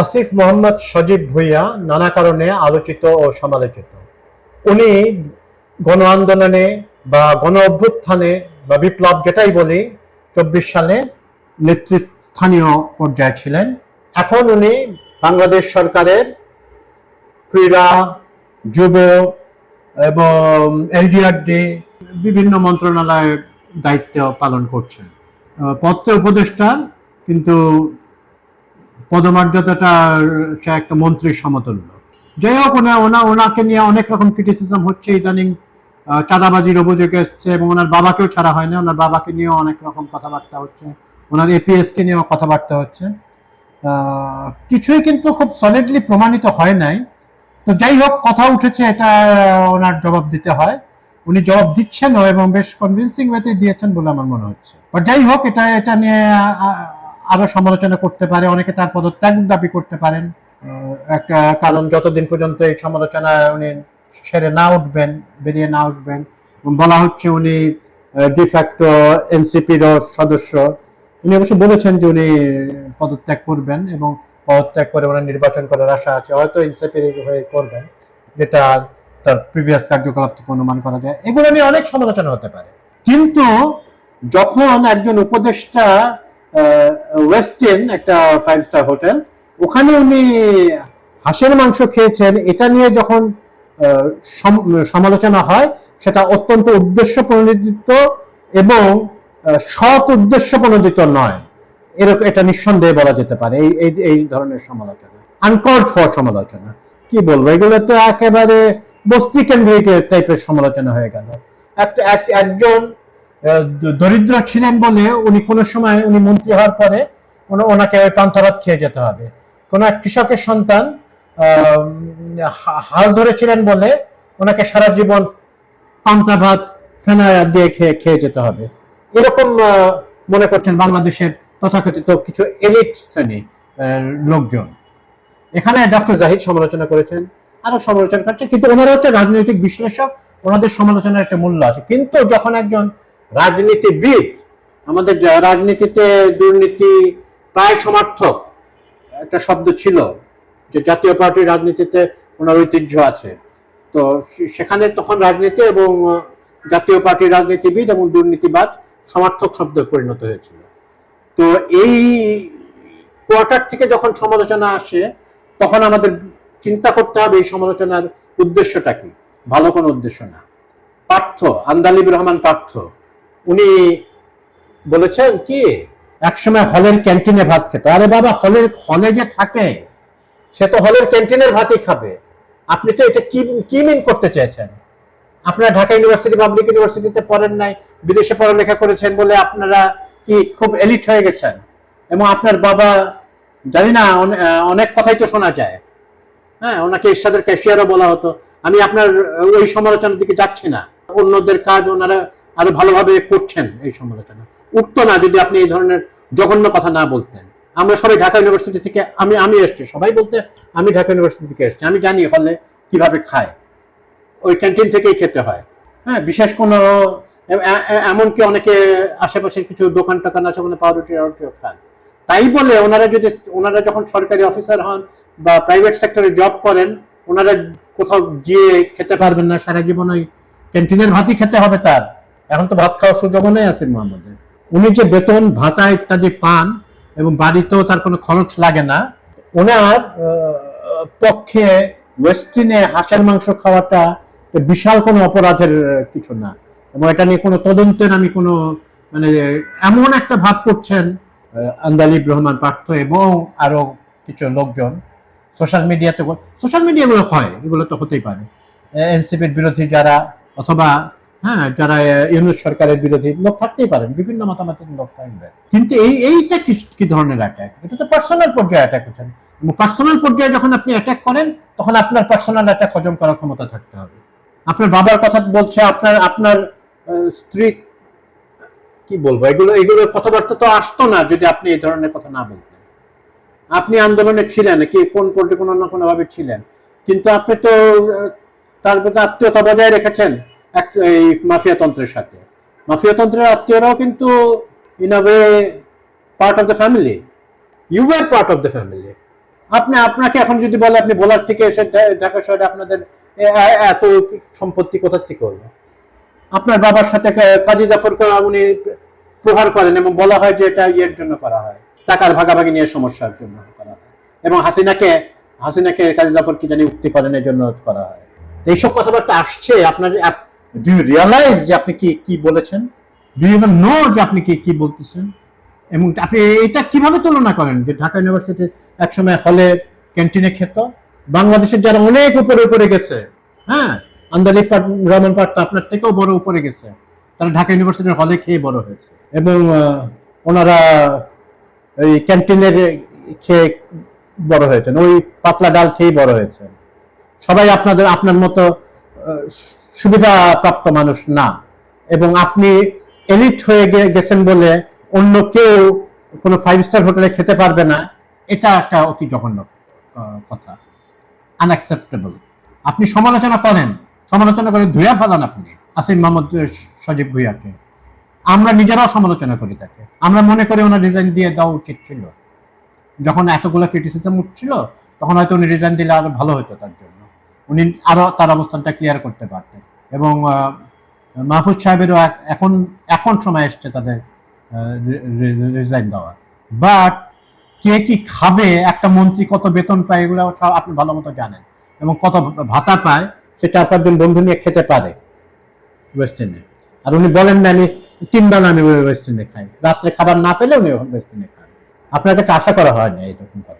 আসিফ মোহাম্মদ সজীব ভুইয়া নানা কারণে আলোচিত ও সমালোচিত। উনি গণ আন্দোলনে বা গণ অভ্যুত্থানে বা বিপ্লব যেটাই বলি, চব্বিশ সালে নেতৃস্থানীয় পর্যায়ে ছিলেন। এখন উনি বাংলাদেশ সরকারের ক্রীড়া, যুব এবং এলজিআরডি বিভিন্ন মন্ত্রণালয়ের দায়িত্ব পালন করছেন। পত্র উপদেষ্টা কিন্তু পদমর্যাদাটা, একটা মন্ত্রীর সমতুল্য। যাই হোক, ওনা ওনা, ওনাকে নিয়ে অনেক রকম ক্রিটিসিজম হচ্ছে ইদানিং চাঁদাবাজির অভিযোগ এসছে এবং ওনার বাবাকেও ছাড়া হয় না ওনার বাবাকে নিয়েও অনেক রকম কথাবার্তা হচ্ছে, ওনার এপিএস কে নিয়েও কথাবার্তা হচ্ছে। কিছুই কিন্তু খুব সলিডলি প্রমাণিত হয় নাই। তো যাই হোক, কথা উঠেছে, এটা ওনার জবাব দিতে হয়। উনি জবাব দিচ্ছেনও এবং বেশ কনভিনসিং ওয়েতে দিয়েছেন বলে আমার মনে হচ্ছে। যাই হোক, এটা এটা নিয়ে আরও সমালোচনা করতে পারে, অনেকে তার পদত্যাগ দাবি করতে পারেন। একটা কারণ, যতদিন পর্যন্ত এই সমালোচনা উনি সেরে না উঠবেন, বেরিয়ে না উঠবেন বলা হচ্ছে উনি ডিফ্যাক্টো এনসিপির সদস্য, উনি অবশ্য বলেছেন যে উনি পদত্যাগ করবেন এবং পদত্যাগ করে ওনার নির্বাচন করার আশা আছে, হয়তো এনসিপির হয়ে করবেন, যেটা তার প্রিভিয়াস কার্যকলাপ থেকে অনুমান করা যায়। এগুলো নিয়ে অনেক সমালোচনা হতে পারে। কিন্তু যখন একজন উপদেষ্টা ওয়েস্টিন একটা ফাইভ স্টার হোটেল ওখানে উনি হাঁসের মাংস খেয়েছেন। এটা নিয়ে যখন সম- সমালোচনা হয়, সেটা অত্যন্ত উদ্দেশ্য প্রণোদিত এবং সৎ উদ্দেশ্য প্রণোদিত নয়। এরকম এটা নিঃসন্দেহে বলা যেতে পারে। এই এই এই ধরনের সমালোচনা। আনকর্ড ফর সমালোচনা। কি বলব? এগুলো তো একেবারে বস্তি কেন্দ্রিক টাইপের সমালোচনা হয়ে গেল। একজন দরিদ্র ছিলেন বলে উনি কোনো সময় উনি মন্ত্রী হওয়ার পরে ওনাকে পান্থরাত খেয়ে যেতে হবে। কোন এক কৃষকের সন্তান হাল ধরেছিলেন বলে ওনাকে সারা জীবন পান্তা ভাত, ফেনা দিয়ে খেয়ে খেয়ে যেতে হবে। এরকম মনে করছেন বাংলাদেশের তথাকথিত কিছু এলিট শ্রেণি লোকজন। এখানে ডক্টর জাহিদ সমালোচনা করেছেন, আরও সমালোচনা করছেন, কিন্তু ওনারা হচ্ছে রাজনৈতিক বিশ্লেষক, ওনাদের সমালোচনার একটা মূল্য আছে। কিন্তু যখন একজন রাজনীতিবিদ। আমাদের রাজনীতিতে দুর্নীতি প্রায় সমর্থক একটা শব্দ ছিল যে জাতীয় পার্টির রাজনীতিতে ওনার ঐতিহ্য আছে। তো সেখানে তখন রাজনীতি এবং জাতীয় পার্টির রাজনীতিবিদ এবং দুর্নীতিবাদ সমার্থক শব্দে পরিণত হয়েছিল। তো এই কোয়ার্টার থেকে যখন সমালোচনা আসে, তখন আমাদের চিন্তা করতে হবে এই সমালোচনার উদ্দেশ্যটা কি? ভালো কোনো উদ্দেশ্য না। পার্থ আন্দালিব রহমান পার্থ উনি বলেছেন কি, একসময় হলের ক্যান্টিনে ভাত খেত। আরে বাবা, হলের, হলে যে থাকে, সে তো হলের ক্যান্টিনের ভাতই খাবে। আপনি তো এটা কি কি মিন করতে চেয়েছেন? আপনারা ঢাকা ইউনিভার্সিটি, পাবলিক ইউনিভার্সিটিতে পড়েন নাই, বিদেশে পড়ালেখা করেছেন বলে আপনারা কি খুব এলিট হয়ে গেছেন? এবং আপনার বাবা, জানি না অনেক কথাই তো শোনা যায়। হ্যাঁ ওনাকে এরশাদের ক্যাশিয়ারও বলা হতো। আমি আপনার ওই সমালোচনার দিকে যাচ্ছি না। অন্যদের কাজ ওনারা আরও ভালোভাবে করছেন এই সমালোচনা উঠতো না যদি আপনি এই ধরনের জঘন্য কথা না বলতেন। আমরা সবাই ঢাকা ইউনিভার্সিটি থেকে, আমি আমি এসছি। সবাই বলতে, আমি ঢাকা ইউনিভার্সিটি থেকে এসছি। আমি জানি হলে কীভাবে খায়। ওই ক্যান্টিন থেকেই খেতে হয়। হ্যাঁ বিশেষ কোনো এমনকি অনেকে আশেপাশের কিছু দোকান টোকান আছে ওখানে পাউরুটি টাউরুটিও খান। তাই বলে ওনারা যদি, ওনারা যখন সরকারি অফিসার হন বা প্রাইভেট সেক্টরে জব করেন, ওনারা কোথাও গিয়ে খেতে পারবেন না, সারা জীবন ওই ক্যান্টিনের ভাতই খেতে হবে তার। এখন তো ভাত খাওয়ার সুযোগও নেই আসিফ মোহাম্মদের। উনি যে বেতন, ভাতা ইত্যাদি পান এবং বাড়িতেও তার কোনো খরচ লাগে না, ওনার পক্ষে ওয়েস্টিনে হাঁসের মাংস খাওয়াটা বিশাল কোনো অপরাধের কিছু না। এবং এটা নিয়ে কোনো তদন্তের আমি কোনো মানে এমন একটা ভাব করছেন আন্দালিব রহমান পার্থ এবং আরও কিছু লোকজন। সোশ্যাল মিডিয়াতে সোশ্যাল মিডিয়াগুলো হয়, এগুলো তো হতেই পারে। এনসিপির বিরোধী যারা অথবা হ্যাঁ যারা ইউনুস সরকারের বিরোধী লোক থাকতেই পারেন, বিভিন্ন মতামতের লোক থাকবেন। কিন্তু এই, এইটা কি কি ধরনের অ্যাটাক এটা তো পার্সোনাল পর্যায়ে অ্যাটাক হচ্ছেন পার্সোনাল পর্যায়ে যখন আপনি অ্যাটাক করেন, তখন আপনার পার্সোনাল অ্যাটাক হজম করার ক্ষমতা থাকতে হবে। আপনার বাবার কথা বলছে, আপনার আপনার স্ত্রী, কি বলব, এগুলো এগুলো কথাবার্তা তো আসতো না যদি আপনি এই ধরনের কথা না বলতেন। আপনি আন্দোলনে ছিলেন, কি কোন পর্যায়ে কোনো না কোনো ভাবে ছিলেন। কিন্তু আপনি তো তার প্রতি আত্মীয়তা বজায় রেখেছেন। এই মাফিয়া তন্ত্রের সাথে। মাফিয়া তন্ত্রের আত্মীয়রাও কিন্তু in a part of the family you are part of the family আপনি, আপনাকে এখন যদি বলে আপনি বোলার থেকে এসে ঢাকা শহরে আপনাদের এত সম্পত্তি কোথার থেকে হলো? আপনার বাবার সাথে কাজী জাফরকে উনি প্রহার করেন এবং বলা হয় যে এটা ইয়ের জন্য করা হয়। টাকার ভাগাভাগি নিয়ে সমস্যার জন্য করা হয়। এবং হাসিনাকে হাসিনাকে কাজী জাফর কি জানি উক্তি করেন এর জন্য করা হয়। এইসব কথাবার্তা আসছে, আপনার ডু ইউ রিয়ালাইজ যে আপনি কি কি বলেছেন? ডু ইউ ইভেন নো যে আপনি কি কি বলতেছেন? এবং আপনি এটা কীভাবে তুলনা করেন? যে ঢাকা ইউনিভার্সিটি একসময় হলে ক্যান্টিনে খেত, বাংলাদেশের যারা অনেক উপরে উপরে গেছে হ্যাঁ? আন্দালিক পাট- রহমান পাট তো আপনার থেকেও বড় উপরে গেছে। তারা ঢাকা ইউনিভার্সিটির হলে খেয়ে বড় হয়েছে। এবং ওনারা ওই ক্যান্টিনের খেয়ে বড় হয়েছেন। ওই পাতলা ডাল খেয়েই বড় হয়েছেন। সবাই আপনাদের, আপনার মতো আহ, সুবিধা প্রাপ্ত মানুষ না। এবং আপনি এলিট হয়ে গেছেন বলে অন্য কেউ কোনো ফাইভ স্টার হোটেলে খেতে পারবে না এটা একটা অতি জঘন্য কথা। আনঅ্যাকসেপ্টেবল আপনি সমালোচনা করেন সমালোচনা করে ধুয়া ফেলান আপনি। আসিম মোহাম্মদ সজীব ভুইয়াকে আমরা নিজেরাও সমালোচনা করি তাকে। আমরা মনে করি ওনার রিজাইন দিয়ে দেওয়া উচিত ছিল। যখন এতগুলো ক্রিটিসিজম উঠছিল তখন হয়তো উনি রিজাইন দিলে আরও ভালো হতো তার জন্য। উনি আরও তার অবস্থানটা ক্লিয়ার করতে পারতেন। এবং মাহফুজ সাহেবেরও এখন এখন সময় এসছে তাদের রিজাইন দেওয়ার। বাট কে কি খাবে, একটা মন্ত্রী কত বেতন পায়, এগুলো আপনি ভালো মতো জানেন। এবং কত ভাতা পায় সে চার পাঁচজন বন্ধু নিয়ে খেতে পারে। ওয়েস্ট ইন্ডে আর উনি বলেন না, আমি তিন বেলা আমি ওয়েস্ট ইন্ডে খাই। রাত্রে খাবার না পেলে উনি ওয়েস্ট ইন্ডে খান। আপনার কাছে আশা করা হয় না এরকম কথা।